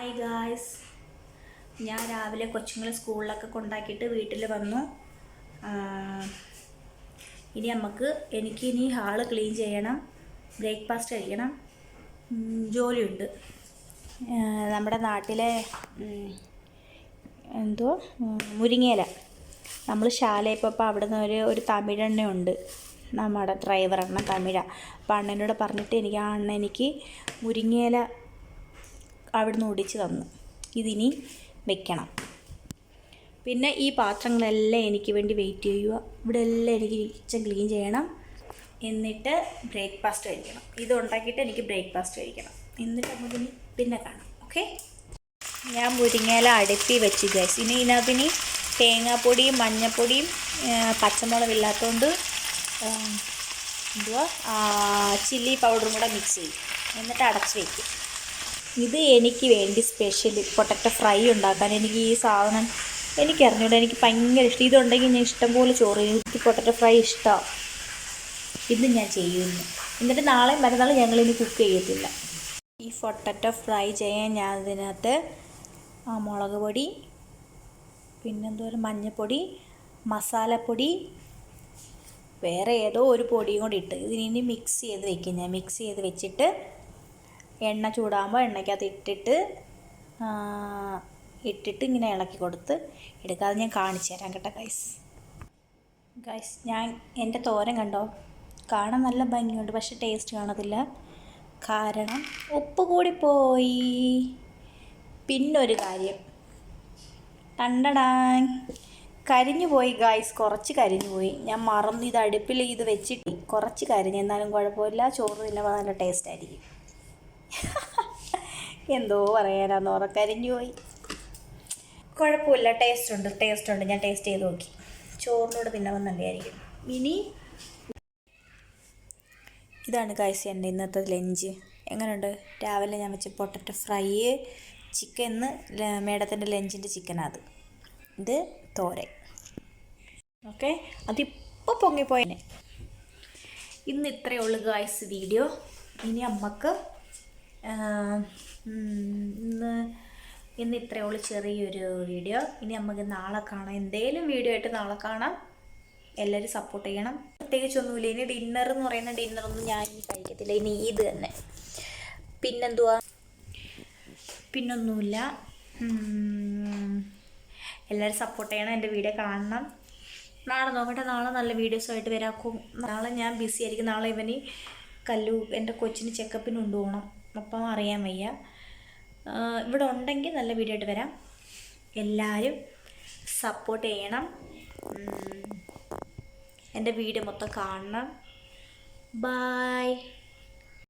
Hi guys ഞാൻ രാവിലെ കൊച്ചുങ്ങളെ സ്കൂളിലൊക്കെ കൊണ്ടാക്കിയിട്ട് വീട്ടിൽ വന്നു. ഇനി നമുക്ക് എനിക്ക് ഇനി ഹാൾ ക്ലീൻ ചെയ്യണം ബ്രേക്ക്ഫാസ്റ്റ് കഴിക്കണം ജോലിയുണ്ട്. നമ്മുടെ നാട്ടിലെ എന്തോ മുരിങ്ങേല നമ്മൾ ശാലയിൽ പോയപ്പോൾ അവിടെ നിന്ന് ഒരു ഒരു തമിഴെണ്ണയുണ്ട് നമ്മുടെ ഡ്രൈവർ അണ്ണൻ തമിഴ. അപ്പോൾ അണ്ണനോട് പറഞ്ഞിട്ട് എനിക്ക് ആ അണ്ണ എനിക്ക് മുരിങ്ങയില അവിടുന്ന് ഒടിച്ച് തന്നു. ഇതിനി വെക്കണം. പിന്നെ ഈ പാത്രങ്ങളെല്ലാം എനിക്ക് വേണ്ടി വെയിറ്റ് ചെയ്യുക. ഇവിടെ എല്ലാം എനിക്ക് കിച്ചൺ ക്ലീൻ ചെയ്യണം. എന്നിട്ട് ബ്രേക്ക്ഫാസ്റ്റ് കഴിക്കണം. ഇത് ഉണ്ടാക്കിയിട്ട് എനിക്ക് ബ്രേക്ക്ഫാസ്റ്റ് കഴിക്കണം. എന്നിട്ട് നമുക്കിനി പിന്നെ കാണാം. ഓക്കെ ഞാൻ മുരിങ്ങയില അടുപ്പി വെച്ച് ഗൈസ് ഇനി ഇതിനകത്തിനി തേങ്ങാപ്പൊടിയും മഞ്ഞപ്പൊടിയും ആ, പച്ചമുളക് ഇല്ലാത്തതുകൊണ്ട് എന്തുവാ? ചില്ലി പൗഡറും കൂടെ മിക്സ് ചെയ്യും. എന്നിട്ട് അടച്ച് വയ്ക്കും ഇത് എനിക്ക് വേണ്ടി സ്പെഷ്യൽ പൊട്ടറ്റോ ഫ്രൈ ഉണ്ടാക്കാൻ എനിക്ക് ഈ സാധനം എനിക്കറിഞ്ഞൂടെ എനിക്ക് ഭയങ്കര ഇഷ്ടം. ഇതുണ്ടെങ്കിൽ ഞാൻ ഇഷ്ടംപോലെ ചോറ് ചെയ്യും. എനിക്ക് പൊട്ടറ്റോ ഫ്രൈ ഇഷ്ടമാണ് ഇത് ഞാൻ ചെയ്യുന്നു. എന്നിട്ട് നാളെ മറ്റന്നാൾ ഞങ്ങളിനി കുക്ക് ചെയ്യത്തില്ല. ഈ പൊട്ടറ്റോ ഫ്രൈ ചെയ്യാൻ ഞാൻ അതിനകത്ത് ആ മുളക് പൊടി പിന്നെന്തോരം മഞ്ഞൾപ്പൊടി മസാലപ്പൊടി വേറെ ഏതോ ഒരു പൊടിയും കൂടി ഇട്ട് ഇതിനി മിക്സ് ചെയ്ത് വെക്കും. ഞാൻ മിക്സ് ചെയ്ത് വെച്ചിട്ട് എണ്ണ ചൂടാകുമ്പോൾ എണ്ണയ്ക്കകത്ത് ഇട്ടിട്ട് ഇട്ടിട്ട് ഇങ്ങനെ ഇളക്കി കൊടുത്ത് എടുക്കാതെ ഞാൻ കാണിച്ചു തരാം കേട്ടോ ഗൈസ് ഗൈസ് ഞാൻ എന്റെ തോരൻ കണ്ടോ? കാണാൻ നല്ല ഭംഗിയുണ്ട് പക്ഷെ ടേസ്റ്റ് കാണത്തില്ല. കാരണം ഉപ്പ് കൂടി പോയി. പിന്നൊരു കാര്യം. കണ്ടടാൻ കരിഞ്ഞു പോയി ഗായ്സ് കുറച്ച് കരിഞ്ഞു പോയി. ഞാൻ മറന്നു ഇത് അടുപ്പിൽ ഇത് വെച്ചിട്ട് കുറച്ച് കരിഞ്ഞു. എന്നാലും കുഴപ്പമില്ല. ചോറ് തിന്നുമ്പോൾ നല്ല ടേസ്റ്റ് ആയിരിക്കും. എന്തോ പറയാനാന്ന് ഉറക്കരിഞ്ഞു കരിഞ്ഞു പോയി. കുഴപ്പമില്ല ടേസ്റ്റ് ഉണ്ട് ടേസ്റ്റ് ഉണ്ട്. ഞാൻ ടേസ്റ്റ് ചെയ്ത് നോക്കി. ചോറിനോട് തിന്നുമ്പോൾ നല്ലതായിരിക്കും. ഇനി ഇതാണ് കാഴ്ച എന്റെ ഇന്നത്തെ ലഞ്ച് എങ്ങനെയുണ്ട് രാവിലെ ഞാൻ വെച്ച പൊട്ടറ്റോ ഫ്രൈ ചിക്കൻ മേഡത്തിന്റെ ലഞ്ചിന്റെ ചിക്കനാത് ഇത് തോരൻ. ഓക്കെ? അതിപ്പോൾ പൊങ്ങിപ്പോയനെ ഇന്ന് ഇത്രയേ ഉള്ളൂ ഗായ്സ് വീഡിയോ ഇനി അമ്മയ്ക്ക് ഇന്ന് ഇന്ന് ഇത്രയേ ഉള്ളൂ ചെറിയൊരു വീഡിയോ. ഇനി നമുക്ക് നാളെ കാണാം. എന്തേലും വീഡിയോ ആയിട്ട് നാളെ കാണാം. എല്ലാവരും സപ്പോർട്ട് ചെയ്യണം. പ്രത്യേകിച്ചൊന്നുമില്ല ഇനി ഡിന്നർ എന്ന് പറയുന്ന ഡിന്നറൊന്നും ഞാൻ ഇനി കഴിക്കത്തില്ല. ഇനി ഇത് തന്നെ. പിന്നെന്തുവാ? പിന്നൊന്നുമില്ല. എല്ലാവരും സപ്പോർട്ട് ചെയ്യണം. എന്റെ വീഡിയോ കാണണം. നാളെ നോക്കട്ടെ. നാളെ നല്ല വീഡിയോസുമായിട്ട് വരാക്കും നാളെ ഞാൻ ബിസി ആയിരിക്കും. നാളെ ഇവന് കല്ലു എന്റെ കൊച്ചിന് ചെക്കപ്പിന് കൊണ്ടുപോകണം. അപ്പം അറിയാൻ വയ്യ. ഇവിടെ ഉണ്ടെങ്കിൽ നല്ല വീഡിയോ ആയിട്ട് വരാം. എല്ലാവരും സപ്പോർട്ട് ചെയ്യണം. എന്റെ വീഡിയോ മൊത്തം കാണണം. ബായ്